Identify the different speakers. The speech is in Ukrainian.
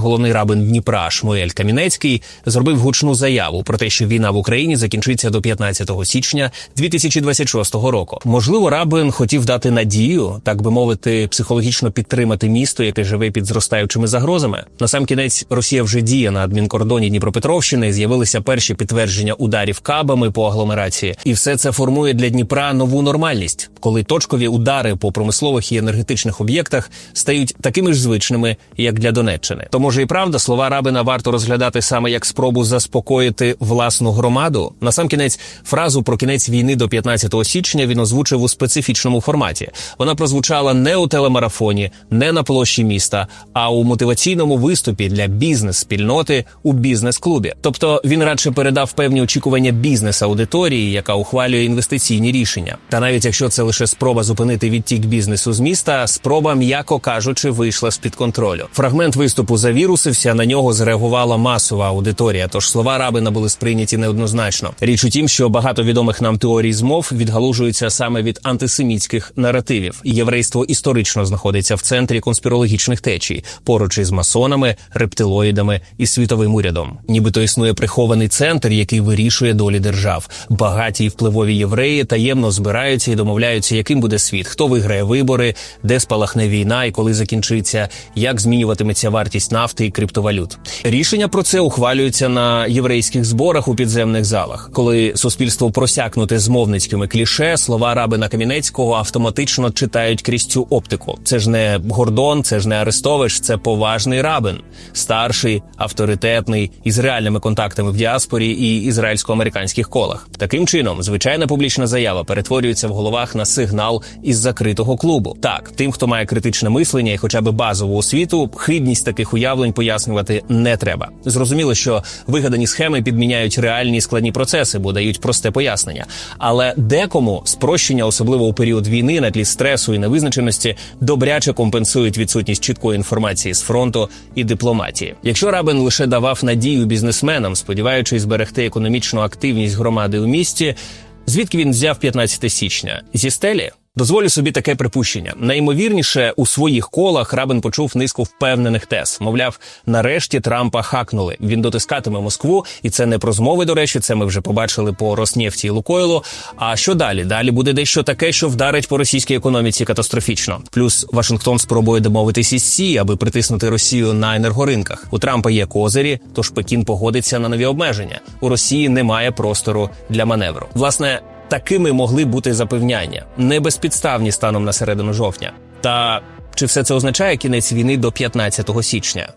Speaker 1: Головний рабин Дніпра Шмуель Камінецький зробив гучну заяву про те, що війна в Україні закінчиться до 15 січня 2026 року. Можливо, рабин хотів дати надію, так би мовити, психологічно підтримати місто, яке живе під зростаючими загрозами. На сам кінець Росія вже діє на адмінкордоні Дніпропетровщини. З'явилися перші підтвердження ударів кабами по агломерації, і все це формує для Дніпра нову нормальність, коли точкові удари по промислових і енергетичних об'єктах стають такими ж звичними, як для Донеччини. То може і правда слова рабина варто розглядати саме як спробу заспокоїти власну громаду. Насамкінець фразу про кінець війни до 15 січня він озвучив у специфічному форматі. Вона прозвучала не у телемарафоні, не на площі міста, а у мотиваційному виступі для бізнес-спільноти у бізнес-клубі. Тобто він радше передав певні очікування бізнес-аудиторії, яка ухвалює інвестиційні рішення. Та навіть якщо це лише спроба зупинити відтік бізнесу з міста, спроба, м'яко кажучи, вийшла з під контролю. Фрагмент виступу завірусився. На нього зреагувала масова аудиторія. Тож слова рабина були сприйняті неоднозначно. Річ у тім, що багато відомих нам теорій змов відгалужуються саме від антисемітських наративів. Єврейство історично знаходиться в центрі конспірологічних течій, поруч із масонами, рептилоїдами і світовим урядом. Нібито існує прихований центр, який вирішує долі держав. Багаті і впливові євреї таємно збираються і домовляються, яким буде світ, хто виграє вибори, де спалахне війна і коли закінчиться, як змінюватиметься вартість нафти і криптовалют. Рішення про це ухвалюються на єврейських зборах у підземних залах, коли суспільство просякнуте змовницькими кліше, слова рабина Камінецького автоматично читають крізь цю оптику. Це ж не Гордон, це ж не Арестович, це поважний рабин, старший, авторитетний, із реальними контактами в діаспорі і ізраїльсько-американських колах. Таким чином, звичайна публічна заява перетворюється в головах на сигнал із закритого клубу. Так, тим, хто має критичне мислення і хоча б базову освіту, хибність таких уявлень пояснювати не треба. Зрозуміло, що вигадані схеми підміняють реальні складні процеси, бо дають просте пояснення. Але декому спрощення, особливо у період війни, на тлі стресу і невизначеності, добряче компенсують відсутність чіткої інформації з фронту і дипломатії. Якщо Рабин лише давав надію бізнесменам, сподіваючись зберегти економічну активність громади у місті, звідки він взяв 15 січня зі стелі? Дозволю собі таке припущення. Найімовірніше у своїх колах Рабин почув низку впевнених тез. Мовляв, нарешті Трампа хакнули. Він дотискатиме Москву, і це не про змови. До речі, це ми вже побачили по Роснефті і Лукойлу. А що далі? Далі буде дещо таке, що вдарить по російській економіці катастрофічно. Плюс Вашингтон спробує домовитись із Сі, аби притиснути Росію на енергоринках. У Трампа є козирі, тож Пекін погодиться на нові обмеження. У Росії немає простору для маневру. Власне. Такими могли бути запевняння, не безпідставні станом на середину жовтня. Та чи все це означає кінець війни до 15 січня?